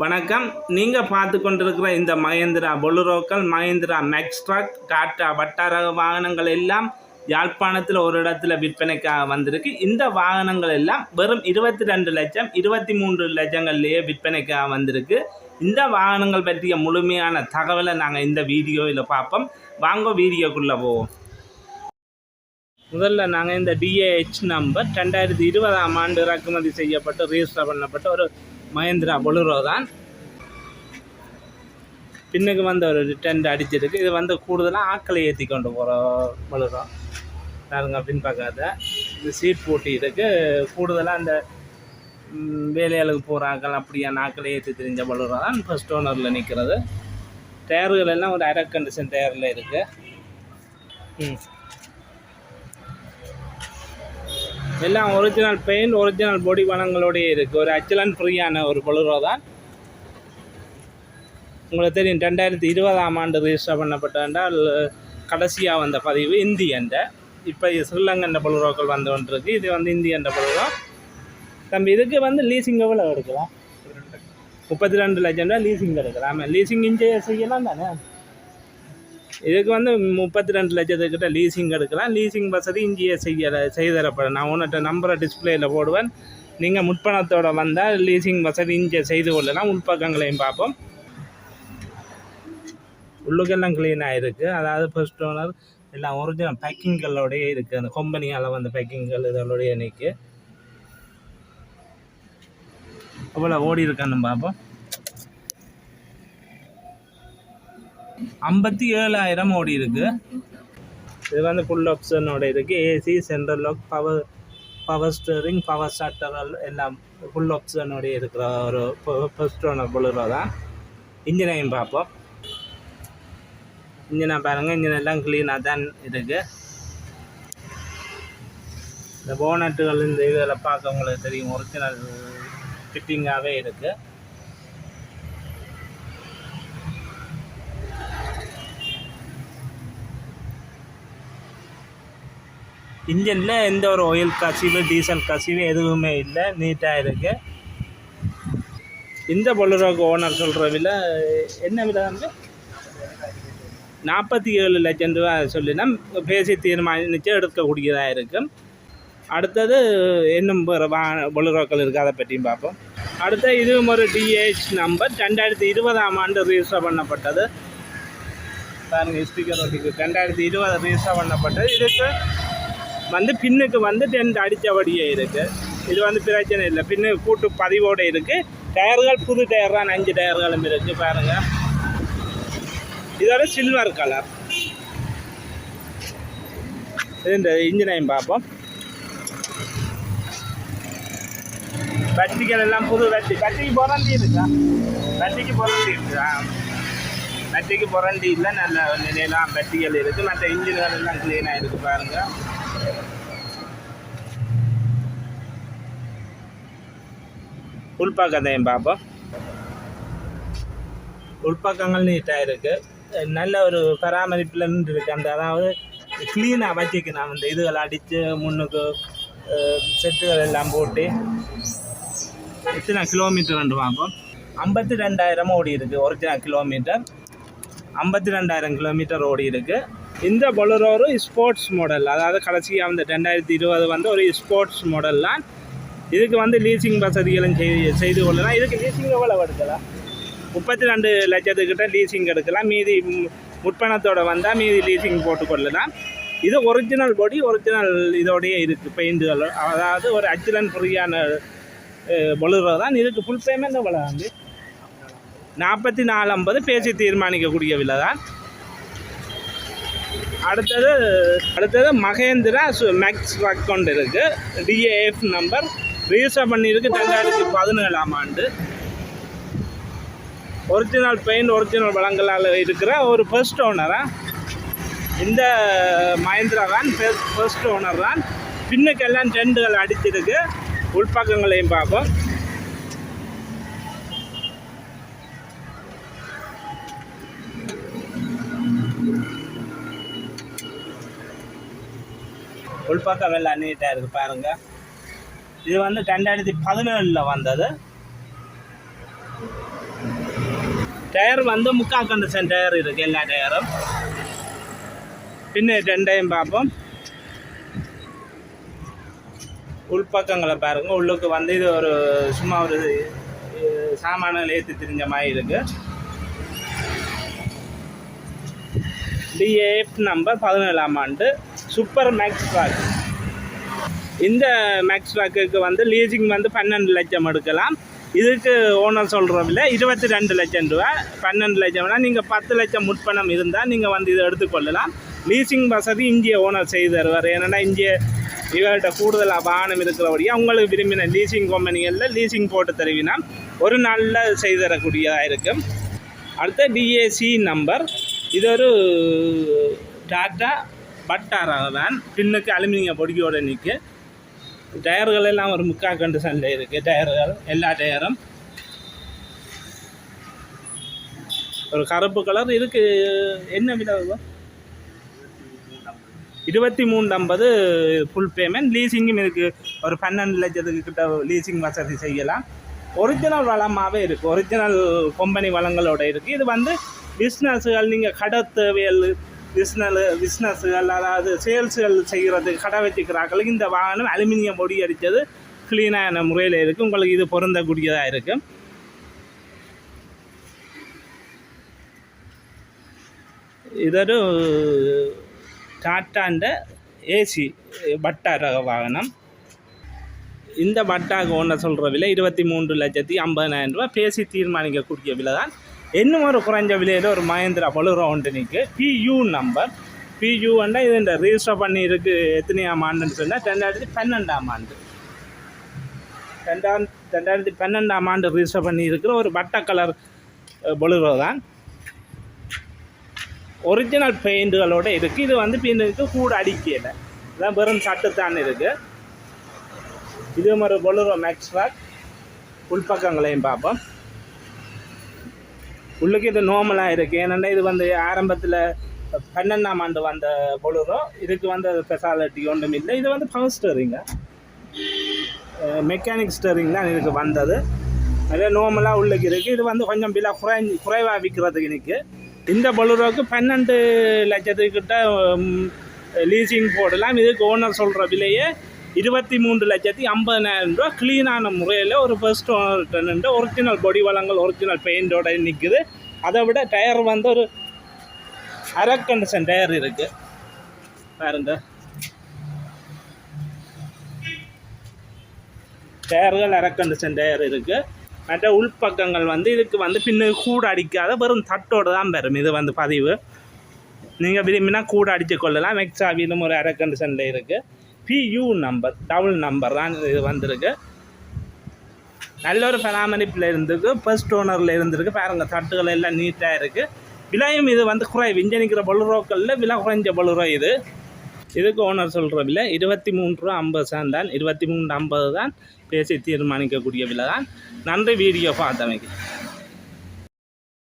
வணக்கம். நீங்கள் பார்த்து கொண்டிருக்கிற இந்த மகேந்திரா பொலுரோக்கள் மகேந்திரா மேக்ஸ் டாட்டா வட்டார வாகனங்கள் எல்லாம் யாழ்ப்பாணத்தில் ஒரு இடத்துல விற்பனைக்காக வந்திருக்கு. இந்த வாகனங்கள் எல்லாம் வெறும் இருபத்தி ரெண்டு லட்சம் இருபத்தி மூன்று லட்சங்கள்லேயே விற்பனைக்காக வந்திருக்கு. இந்த வாகனங்கள் பற்றிய முழுமையான தகவலை நாங்கள் இந்த வீடியோவில் பார்ப்போம். வாங்க வீடியோக்குள்ளே போவோம். முதல்ல நாங்கள் இந்த டிஏஹெச் நம்பர் ரெண்டாயிரத்தி இருபதாம் ஆண்டு இறக்குமதி செய்யப்பட்டு ரிஜிஸ்டர் பண்ணப்பட்ட ஒரு மஹேந்திரா பொலுரோ தான் பின்னுக்கு வந்து ஒரு டென்ட் அடிச்சிருக்கு. இது வந்து கூடுதலாக ஆக்களை ஏற்றி கொண்டு போகிற பொலுரோ பாருங்க பின்பக்காத இது சீட் போட்டி இருக்கு கூடுதலாக அந்த வேலையாளுக்கு போகிற ஆக்கள் அப்படியான ஆக்களை ஏற்றி தெரிஞ்ச பொலுரோ தான் ஃபஸ்ட் ஓனரில் நிற்கிறது டயர்கள் எல்லாம் ஒரு அரை கண்டிஷன் டயரில் இருக்குது ம். எல்லாம் ஒரிஜினல் பெயிண்ட் ஒரிஜினல் பொடி வனங்களோடய இருக்குது ஒரு அச்சலன் ஃப்ரீயான ஒரு பொழுரோ தான். உங்களுக்கு தெரியும் ரெண்டாயிரத்தி இருபதாம் ஆண்டு ரெஜிஸ்டர் பண்ணப்பட்ட என்றால் கடைசியாக வந்த பதிவு இந்தியன்ற இப்போ ஸ்ரீலங்கன்ற பொழுரோக்கள் வந்து கொண்டிருக்கு. இது வந்து இந்தி என்ற பொழுரோ தம்பி இதுக்கு வந்து லீசிங் எவ்வளோ எடுக்கலாம்? முப்பத்தி ரெண்டு லட்சம் ரூபா லீசிங் எடுக்கலாம் லீசிங் இங்கே செய்யலாம் தானே இதுக்கு வந்து முப்பத்தி ரெண்டு லட்சத்துக்கிட்ட லீசிங் எடுக்கலாம். லீசிங் வசதி இங்கேயே செய்ய செய்தரப்படும். நான் உன்கிட்ட நம்பரை டிஸ்பிளேயில் போடுவேன். நீங்கள் முற்பணத்தோட வந்தால் லீசிங் வசதி இங்கே செய்து கொள்ளலாம். உள்பக்கங்களையும் பார்ப்போம். உள்ளுக்கெல்லாம் க்ளீனாக இருக்குது அதாவது ஃபர்ஸ்ட் ஓனர் எல்லாம் ஒரிஜினல் பேக்கிங்களோடய இருக்குது அந்த கொம்பனியால் வந்த பேக்கிங்கள் இதோடைய நிற்கு அவ்வளோ ஓடி இருக்கான்னு பார்ப்போம். ஐம்பத்தி ஏழாயிரம் ஓடி இருக்கு. இது வந்து ஃபுல் ஆப்ஷனோட இருக்கு. AC central lock power power steering power starter எல்லாம் ஃபுல் ஆப்ஷனோட இருக்கிற ஒரு ஃபர்ஸ்ட் ஓனர் பொழுதுல தான். இன்ஜினையும் பார்ப்போம். இன்ஜினை பாருங்கள் இன்ஜின் எல்லாம் க்ளீனாக தான் இருக்கு. இந்த போனட்டுகள் இந்த இதில் பார்க்க உங்களுக்கு தெரியும். ஒரிஜினல் ஃபிட்டிங்காகவே இருக்குது இன்ஜினில் எந்த ஒரு ஆயில் கசிவு டீசல் கசிவு எதுவுமே இல்லை. நீட்டாக இருக்குது இந்த பொலுரோக்கு ஓனர் சொல்கிற விலை என்ன விலை வந்து? நாற்பத்தி ஏழு லட்சம் ரூபா சொல்லினா பேசி தீர்மானித்து எடுக்கக்கூடியதாக இருக்கும். அடுத்தது இன்னும் வா பொலுரோக்கள் இருக்குது அதை பற்றியும் பார்ப்போம். அடுத்த இதுவும் ஒரு டிஹெச் நம்பர் ரெண்டாயிரத்தி இருபதாம் ஆண்டு ரிஜிஸ்டர் பண்ணப்பட்டது. பாருங்கள் ஸ்பீக்கர் ஒட்டிக்கு ரெண்டாயிரத்தி இருபது ரிஜிஸ்டர் பண்ணப்பட்டது. இதுக்கு வந்து பின்னுக்கு வந்து டென்ட் அடித்தபடியே இருக்குது இது வந்து பிரச்சனை இல்லை. பின்னு கூட்டு பதிவோடு இருக்குது டயர்கள் புது டயர் தான். அஞ்சு டயர்களும் இருக்குது பாருங்கள் இதோட சில்வர் கலர் இது இந்த இன்ஜினையும் பார்ப்போம். வட்டிகள் எல்லாம் புது வட்டி. வட்டிக்கு புரண்டி இருக்கா? வட்டிக்கு புரண்டி இருக்குதா வட்டிக்கு புரண்டி இல்லை நல்ல நிலையெல்லாம் வட்டிகள் இருக்குது மற்ற இன்ஜின்கள் எல்லாம் க்ளீனாக இருக்குது பாருங்கள் உள்பக்கத்தையும் பார்ப்போம். உள்பாக்கங்கள் நீட்டாக இருக்குது நல்ல ஒரு பராமரிப்பில் நின்று இருக்கு அந்த அதாவது க்ளீனாக வச்சுக்கணும் அந்த இதுகள் அடித்து முன்னுக்கு செட்டுகள் எல்லாம் போட்டு எத்தனை கிலோமீட்டர் ரெண்டு பார்ப்போம். ஐம்பத்தி ரெண்டாயிரம் ஓடி இருக்குது ஒரிஜினல் கிலோமீட்டர் ஐம்பத்தி ரெண்டாயிரம் கிலோமீட்டர் ஓடி இருக்குது இந்த பொலரோ ஒரு ஸ்போர்ட்ஸ் மாடல் அதாவது கடைசியாக வந்து ரெண்டாயிரத்தி இருபது வந்து ஒரு ஸ்போர்ட்ஸ் மாடல் தான். இதுக்கு வந்து லீசிங் வசதிகளும் செய்து செய்து கொள்ளலாம். இதுக்கு லீசிங் எவ்வளோ எடுக்கலாம் முப்பத்தி ரெண்டு லட்சத்துக்கிட்ட லீசிங் எடுக்கலாம். மீதி முற்பணத்தோடு முற்பணத்தோட வந்தால் மீதி லீசிங் போட்டுக்கொள்ளலாம் இது ஒரிஜினல் பொடி ஒரிஜினல் இதோடையே இருக்குது பெயிண்டுகள் அதாவது ஒரு அச்சிலன் ஃப்ரீயான பொழுதுறோ தான். இதுக்கு ஃபுல் பேமெண்ட் எவ்வளோ வந்து நாற்பத்தி நாலு ஐம்பது பேசி தீர்மானிக்கக்கூடிய விலை தான். அடுத்தது அடுத்தது மகேந்திரா மேக்ஸ் அக்கௌண்ட் இருக்குது டிஏஎஃப் நம்பர் ரிஜிஸ்டர் பண்ணியிருக்கு ரெண்டாயிரத்தி பதினேழாம் ஆண்டு. ஒரிஜினல் பெயிண்ட் ஒரிஜினல் வளங்களால் இருக்கிற ஒரு ஃபர்ஸ்ட் ஓனரா இந்த மஹேந்திரா தான் ஃபர்ஸ்ட் ஓனர் தான். பின்னுக்கெல்லாம் டெண்டுகள் அடிச்சிருக்கு. உள்பக்கங்களையும் பார்ப்போம். உள்பக்கம் எல்லாம் நீட்டாக இருக்குது பாருங்கள் இது வந்து ரெண்டாயிரத்தி பதினேழில் வந்தது. டயர் வந்து முக்கால் கண்டிஷன் டயர் இருக்குது எல்லா டயரும். பின்ன ரெண்டையும் பார்ப்போம். உள்பக்கங்களை பாருங்கள் உள்ளுக்கு வந்து இது ஒரு சும்மா ஒரு அஹ், சாமான்கள் ஏற்றி திரிஞ்ச மாதிரி இருக்குது டிஏஎஃப் நம்பர் பதினேழாம் ஆண்டு. சூப்பர் மேக்ஸ் ட்ராக் இந்த மேக்ஸ் ட்ராக்குக்கு வந்து லீசிங் வந்து பன்னெண்டு லட்சம் எடுக்கலாம். இதுக்கு ஓனர் சொல்கிறோம் இல்லை இருபத்தி ரெண்டு லட்சம் ரூபா. பன்னெண்டு லட்சம்னா நீங்கள் பத்து லட்சம் முற்பணம் இருந்தால் நீங்கள் வந்து இதை எடுத்துக்கொள்ளலாம் லீசிங் வசதி இங்கே ஓனர் செய்து தருவார். ஏன்னா இங்கே இவர்கிட்ட கூடுதலாக வாகனம் இருக்கிறபடியாக உங்களுக்கு விரும்பின லீசிங் கம்பெனிகளில் லீசிங் போட்டு தருவினா ஒரு நாளில் செய்து தரக்கூடியதாக இருக்கும். அடுத்த டிஏசி நம்பர் இது ஒரு டாட்டா பட்டாராக வேன் பின்னுக்கு அலுமினிய பொடியோட நிற்கு டயர்கள் எல்லாம் ஒரு முக்கா கண்டிஷனில் இருக்குது டயர்கள் எல்லா டயரும். ஒரு கருப்பு கலர் இருக்குது என்ன விலை இருபத்தி மூணு ஐம்பது ஃபுல் பேமெண்ட் லீசிங்கும் இருக்குது ஒரு பன்னெண்டு லட்சத்துக்கு கிட்ட லீசிங் வசதி செய்யலாம். ஒரிஜினல் வளமாகவே இருக்குது ஒரிஜினல் கொம்பனி வளங்களோட இருக்குது இது வந்து பிஸ்னஸ்கள் நீங்கள் கடை தேவையல் பிஸ்னல் பிஸ்னஸுகள் அதாவது சேல்ஸுகள் செய்கிறதுக்கு கடை வச்சுக்கிறாங்களுக்கு இந்த வாகனம் அலுமினியம் பொடி அடித்தது க்ளீனான முறையில் இருக்குது உங்களுக்கு இது பொருந்தக்கூடியதாக இருக்குது ഇതൊരു ടാറ്റാൻ്റെ എ സി பட்டா ரக வாகனம் இந்த பட்டாக்கு ஒன்று சொல்கிற விலை இருபத்தி மூன்று லட்சத்தி ஐம்பதாயிரம் ரூபாய் பேசி தீர்மானிக்கக்கூடிய விலை தான் இன்னும் ஒரு குறைஞ்ச விலையில் ஒரு மகேந்திரா பொலுரோ ஒன்று நிற்கு பியூ நம்பர் பியூன்னா இது இந்த ரிஜிஸ்டர் பண்ணி இருக்கு எத்தனையாம் ஆண்டுன்னு சொன்னால் ரெண்டாயிரத்தி பன்னெண்டாம் ஆண்டு. ரெண்டாம் ரெண்டாயிரத்தி பன்னெண்டாம் ஆண்டு ரிஜிஸ்டர் பண்ணி இருக்கிற ஒரு வட்ட கலர் பொலுரோ தான். ஒரிஜினல் பெயிண்டுகளோட இருக்குது இது வந்து பின்னுக்கு கூட அடிக்கலை. இதான் வெறும் சட்டுத்தான் இருக்குது இது ஒரு பொலுரோ மேக்ஸ் உள்பக்கங்களையும் பார்ப்போம். உள்ளுக்கு இது நோமலாக இருக்குது ஏன்னா இது வந்து ஆரம்பத்தில் பன்னெண்டாம் ஆண்டு வந்த பொழுதும் இதுக்கு வந்து ஸ்பெஷாலிட்டி ஒன்றும் இல்லை. இது வந்து பவர் ஸ்டரிங்க மெக்கானிக் ஸ்டரிங் தான் இதுக்கு வந்தது. அதே நோமலாக உள்ளுக்கு இருக்குது இது வந்து கொஞ்சம் விலை குறை குறைவாக விற்கிறதுக்கு இன்னைக்கு இந்த பொழுதுக்கு பன்னெண்டு லட்சத்துக்கிட்ட லீசிங் போடலாம். இதுக்கு ஓனர் சொல்கிற விலையே இருபத்தி மூன்று லட்சத்தி ஐம்பதனாயிரம் ரூபா க்ளீனான முறையில் ஒரு ஃபர்ஸ்ட் ஓனர் ஒரிஜினல் பொடி வளங்கள் ஒரிஜினல் பெயிண்டோட நிற்குது அதை விட டயர் வந்து ஒரு அரை கண்டிஷன் டயர் இருக்குது பாருங்க. டயர்கள் அரை கண்டிஷன் டயர் இருக்குது மற்ற உள்பக்கங்கள் வந்து இதுக்கு வந்து பின்னு கூட அடிக்காத வெறும் தட்டோடு தான் பெறும் இது வந்து பதிவு. நீங்கள் விரும்பினா கூட அடித்து கொள்ளலாம். எக்ஸ்ட்ரா வீலும் ஒரு அரை கண்டிஷனில் இருக்குது பியூ நம்பர் தமிழ் நம்பர் தான் இது வந்திருக்கு. நல்ல ஒரு பராமரிப்பில் இருந்திருக்கு ஃபர்ஸ்ட் ஓனரில் இருந்திருக்கு. பாருங்க தட்டுகள் எல்லாம் நீட்டாக இருக்குது விலையும் இது வந்து குறைவு. இங்கே நிற்கிற பொலுரோக்களில் விலை குறைஞ்ச பொலுரோ இது. இதுக்கு ஓனர் சொல்கிற விலை இருபத்தி மூணு ரூபா ஐம்பது சான் தான். இருபத்தி மூணு ஐம்பது தான் பேசி தீர்மானிக்கக்கூடிய விலை தான். நன்றி வீடியோ பார்த்தமைக்கு.